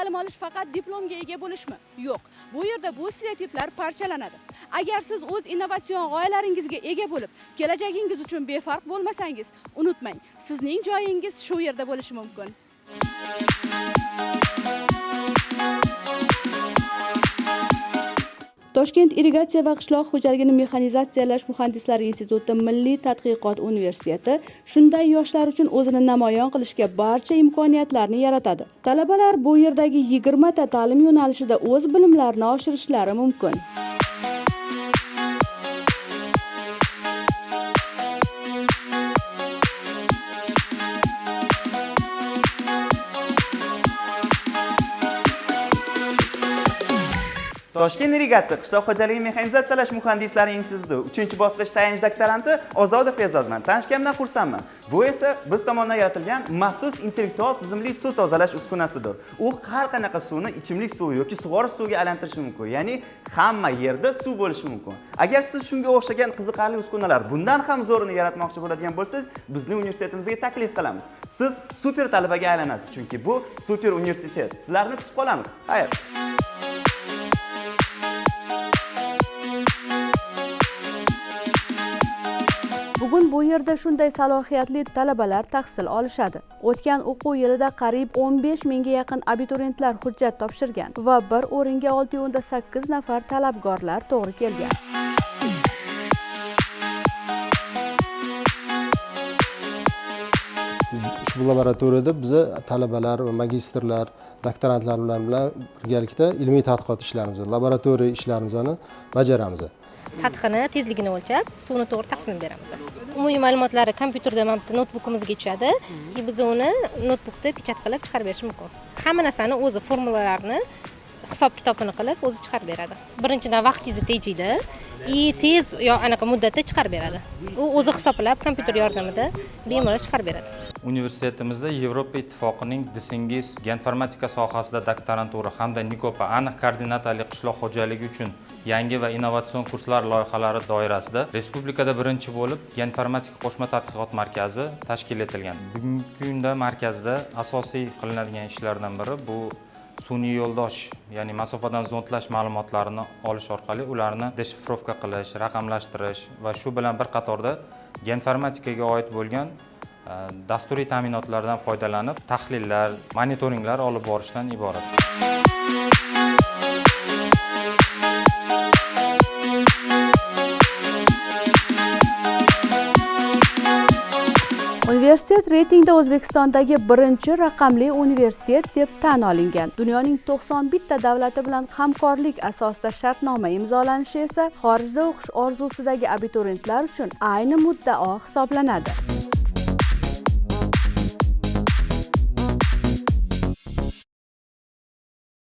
ta'lim olish faqat diplomga ega bo'lishmi? Yo'q. Bu yerda bu stereotiplar parchalanadi. Agar siz o'z innovatsion g'oyalaringizga ega bo'lib kelajagingiz uchun befarq bo'lmasangiz unutmang sizning joyingiz shu yerda bo'lishi mumkin. Toshkent irrigatsiya va qishloq xo'jaligini mexanizatsiyalash muhandislari instituti milliy tadqiqot universiteti shunday yoshlar uchun o'zini namoyon qilishga barcha imkoniyatlarni yaratadi. Talabalar bu yerdagi yigirmata ta'lim yo'nalishida o'z bilimlarini oshirishlari mumkin. Toshkent irrigatsiya qishloq xo'jaligi mexanizatsiyalash muhandislari instituti uchinchi bosqich tayanch doktoranti ozoda fe'zozman tanishganimdan xursandman. Bu esa biz tomonidan yaratilgan maxsus intellektual tizimli suv tozalash uskunasidir. U har qanaqa suvni ichimlik suvi yoki sug'orish suviga aylantirishi mumkin ya'ni hamma yerda suv bo'lishi mumkin. Agar siz shunga o'xshagan qiziqarli uskunalar bundan ham zo'rini yaratmoqchi bo'ladigan bo'lsangiz bizni universitetimizga taklif qilamiz. Siz super talabaga aylanasiz chunki bu super universitet. Sizlarni kutib qolamiz. Xayr. Bu yerda shunday salohiyatli talabalar tahsil olishadi. O'tgan o'quv yilida qariyb 15 mingga yaqin abituriyentlar hujjat topshirgan va bir o'ringa 608 nafar talabgorlar to'g'ri kelgan. Ushbu laboratoriyada biza talabalar va magistrlar doktorantlar bilan bilan birgalikda ilmiy tadqiqot ishlarimizni laboratoriya ishlarimizni bajaramiz. Sathini tezligini o'lchab suvni to'g'ri taqsimlab beramiz umumiy ma'lumotlari kompyuterda mana bitta noutbukumizga tushadi и biz uni noutbukda pechat qilib chiqarib berish mumkin. Hamma narsani o'zi formulalarni hisob kitobini qilib o'zi chiqarib beradi. Birinchidan vaqtingizni tejaydi и tez yo anaqa muddatda chiqarib beradi. U o'zi hisoblab kompyuter yordamida bemalol chiqarib beradi. Universitetimizda yevropa ittifoqining disingiz geoinformatika sohasida doktorantura hamda nikopa aniq koordinatali qishloq xo'jaligi uchun yangi va innovatsion kurslar loyihalari doirasida respublikada birinchi bo'lib geoinformatika qo'shma tadqiqot markazi tashkil etilgan. Bugungi kunda markazda asosiy qilinadigan ishlardan biri bu sun'iy yo'ldosh ya'ni masofadan zondlash ma'lumotlarini olish orqali ularni deshifrovka qilish raqamlashtirish va shu bilan bir qatorda geoinformatikaga oid bo'lgan e, dasturiy ta'minotlardan foydalanib tahlillar monitoringlar olib borishdan iborat. Universitet reytingda o'zbekistondagi birinchi raqamli universitet deb tan olingan. Dunyoning 91 ta davlati bilan hamkorlik asosida shartnoma imzolanishi esa xorijda o'qish orzusidagi abituriyentlar uchun ayni muddao hisoblanadi.